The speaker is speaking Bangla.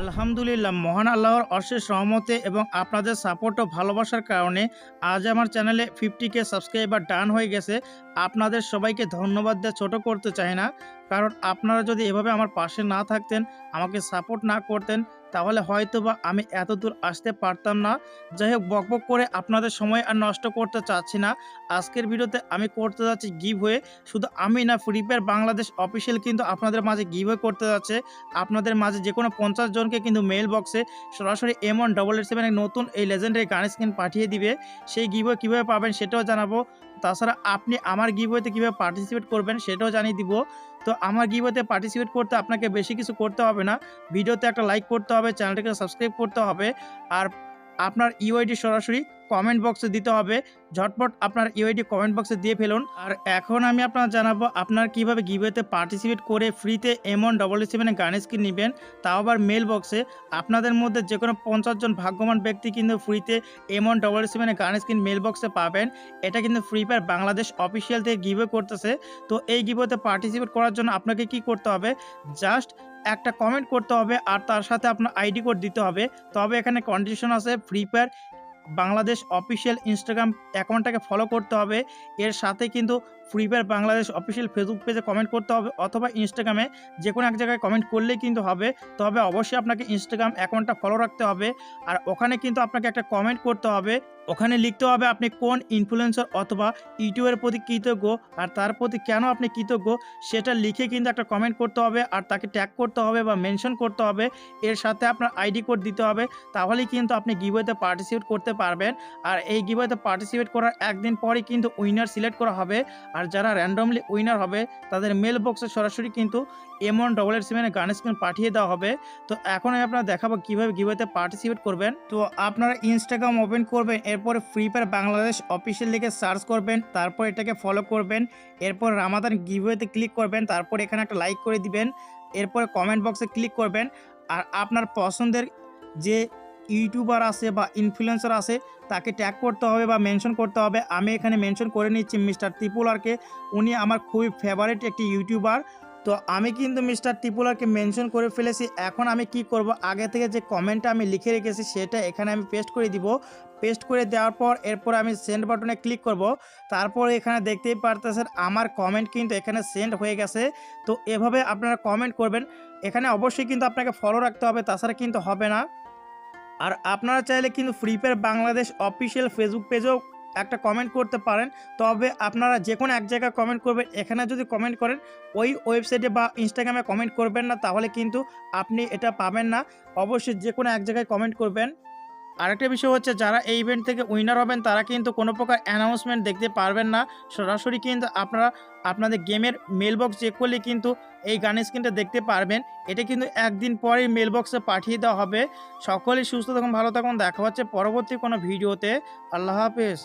আলহামদুলিল্লাহ, মহান আল্লাহর অশেষ সহমতে এবং আপনাদের সাপোর্ট ও ভালোবাসার কারণে আজ আমার চ্যানেলে ফিফটি কে সাবস্ক্রাইবার ডান হয়ে গেছে। আপনাদের সবাইকে ধন্যবাদ দিয়ে ছোট করতে চাই না। কারণ আপনারা যদি এভাবে আমার পাশে না থাকতেন, আমাকে সাপোর্ট না করতেন তাহলে হয়তো বা আমি এত দূর আসতে পারতাম না। যাই হোক বকবক করে আপনাদের সময় আর নষ্ট করতে চাচ্ছি না। আজকের ভিডিওতে আমি করতে যাচ্ছি গিভ হয়ে শুধু আমি না ফ্রি ফায়ার বাংলাদেশ অফিসিয়াল কিন্তু আপনাদের মাঝে গিভ হয়ে করতে যাচ্ছে। আপনাদের মাঝে যে কোনো পঞ্চাশ জনকে কিন্তু মেল বক্সে সরাসরি এম ওয়ান ডবল এইট সেভেনের নতুন এই লেজেন্ডারি গান স্ক্রিন পাঠিয়ে দিবে। সেই গিভ হয়ে কীভাবে পাবেন সেটাও জানাব। তাছাড়া আপনি আমার গিভ হয়েতে কীভাবে পার্টিসিপেট করবেন সেটাও জানিয়ে দিব। তো আমার গিভওয়েতে পার্টিসিপেট করতে আপনাকে বেশি কিছু করতে হবে না। ভিডিওতে একটা লাইক করতে হবে চ্যানেলটাকে সাবস্ক্রাইব করতে হবে। আর আপনার ইউআইডি সরাসরি কমেন্ট বক্সে দিতে হবে। ঝটপট আপনার ইউআইডি কমেন্ট বক্সে দিয়ে ফেলুন। আর এখন আমি আপনার জানাব আপনার কীভাবে গিভওয়েতে পার্টিসিপেট করে ফ্রিতে এম ওয়ান ডবল সেভেনে গান স্ক্রিন নেবেন। তাও আবার মেল বক্সে আপনাদের মধ্যে যে কোনো পঞ্চাশ জন ভাগ্যবান ব্যক্তি কিন্তু ফ্রিতে এম ওয়ান ডবল সেভেনে গান স্ক্রিন মেল বক্সে পাবেন। এটা কিন্তু ফ্রি ফায়ার বাংলাদেশ অফিসিয়াল থেকে গিভওয়ে করতেছে। তো এই গিভওয়েতে পার্টিসিপেট করার জন্য আপনাকে কি করতে হবে? জাস্ট একটা কমেন্ট করতে হবে আর তার সাথে আপনার আইডি কোড দিতে হবে। তবে এখানে কন্ডিশন আছে Free Fire Bangladesh official Instagram অ্যাকাউন্টটাকে follow করতে হবে। এর সাথে কিন্তু Free Fire Bangladesh official Facebook পেজে কমেন্ট করতে হবে অথবা ইনস্টাগ্রামে যে কোনো এক জায়গায় কমেন্ট করলেই কিন্তু হবে। তবে অবশ্যই আপনাকে ইনস্টাগ্রাম অ্যাকাউন্টটা ফলো রাখতে হবে আর ওখানে কিন্তু আপনাকে একটা কমেন্ট করতে হবে। ওখানে লিখতে হবে আপনি কোন ইনফ্লুয়েন্সার অথবা ইউটিউবের প্রতি কৃতজ্ঞ আর তার প্রতি কেন আপনি কৃতজ্ঞ সেটা লিখে কিন্তু একটা কমেন্ট করতে হবে আর তাকে ট্যাগ করতে হবে বা মেনশন করতে হবে। এর সাথে আপনার আইডি কোড দিতে হবে তাহলেই কিন্তু আপনি গিভওয়েতে পার্টিসিপেট করতে পারবেন। আর এই গিভওয়েতে পার্টিসিপেট করার একদিন পরে কিন্তু উইনার সিলেক্ট করা হবে। আর যারা র্যান্ডমলি উইনার হবে, তাদের মেল বক্সে সরাসরি কিন্তু এম ওয়ান ডবল এইট সেভেনে গান স্ক্রিন পাঠিয়ে দেওয়া হবে। তো এখন আমি আপনারা দেখাবো কীভাবে গিভওয়েতে পার্টিসিপেট করবেন। তো আপনারা ইনস্টাগ্রাম ওপেন করবেন, এরপরে ফ্রি ফায়ার বাংলাদেশ অফিসিয়াল লিখে সার্চ করবেন, তারপর এটাকে ফলো করবেন, এরপর রামাদান গিভওয়েতে ক্লিক করবেন, তারপর এখানে একটা লাইক করে দিবেন, এরপরে কমেন্ট বক্সে ক্লিক করবেন, আর আপনার পছন্দের যে ইউটিউবার আছে বা ইনফ্লুয়েন্সার আছে, তাকে ট্যাগ করতে হবে বা মেনশন করতে হবে। আমি এখানে মেনশন করে নিচ্ছি মিস্টার ত্রিপুলারকে উনি আমার খুবই ফেভারিট একটি ইউটিউবার। তো আমি কিন্তু মিস্টার ত্রিপুলারকে মেনশন করে ফেলেছি। এখন আমি কি করব? আগে থেকে যে কমেন্টটা আমি লিখে রেখেছি, সেটা এখানে আমি পেস্ট করে দিব। পেস্ট করে দেওয়ার পর এরপর আমি সেন্ড বাটনে ক্লিক করব। তারপর এখানে দেখতেই পারতেছেন, আমার কমেন্ট কিন্তু এখানে সেন্ড হয়ে গেছে। তো এভাবে আপনারা কমেন্ট করবেন। এখানে অবশ্যই কিন্তু আপনাকে ফলো রাখতে হবে, তাছাড়া কিন্তু হবে না। আর আপনারা চাইলে কিন্তু Free Fire Bangladesh official Facebook পেজেও একটা কমেন্ট করতে পারেন। তবে আপনারা যে কোনো এক জায়গায় কমেন্ট করবেন, এখানে যদি কমেন্ট করেন, ওই ওয়েবসাইটে বা ইনস্টাগ্রামে কমেন্ট করবেন না, তাহলে কিন্তু আপনি এটা পাবেন না। অবশ্যই যে কোনো এক জায়গায় কমেন্ট করবেন। আরেকটা বিষয় হচ্ছে, যারা এই ইভেন্ট থেকে উইনার হবেন, তারা কিন্তু কোনো প্রকার অ্যানাউন্সমেন্ট দেখতে পারবেন না। সরাসরি কিন্তু আপনারা, আপনাদের গেমের মেলবক্স চেক করলে কিন্তু এই গানের স্ক্রিনটা দেখতে পারবেন। এটা কিন্তু একদিন পরেই মেলবক্সে পাঠিয়ে দেওয়া হবে। সকলেই সুস্থ থাকুন, ভালো থাকুন। দেখা হচ্ছে পরবর্তী কোনো ভিডিওতে আল্লাহ হাফেজ।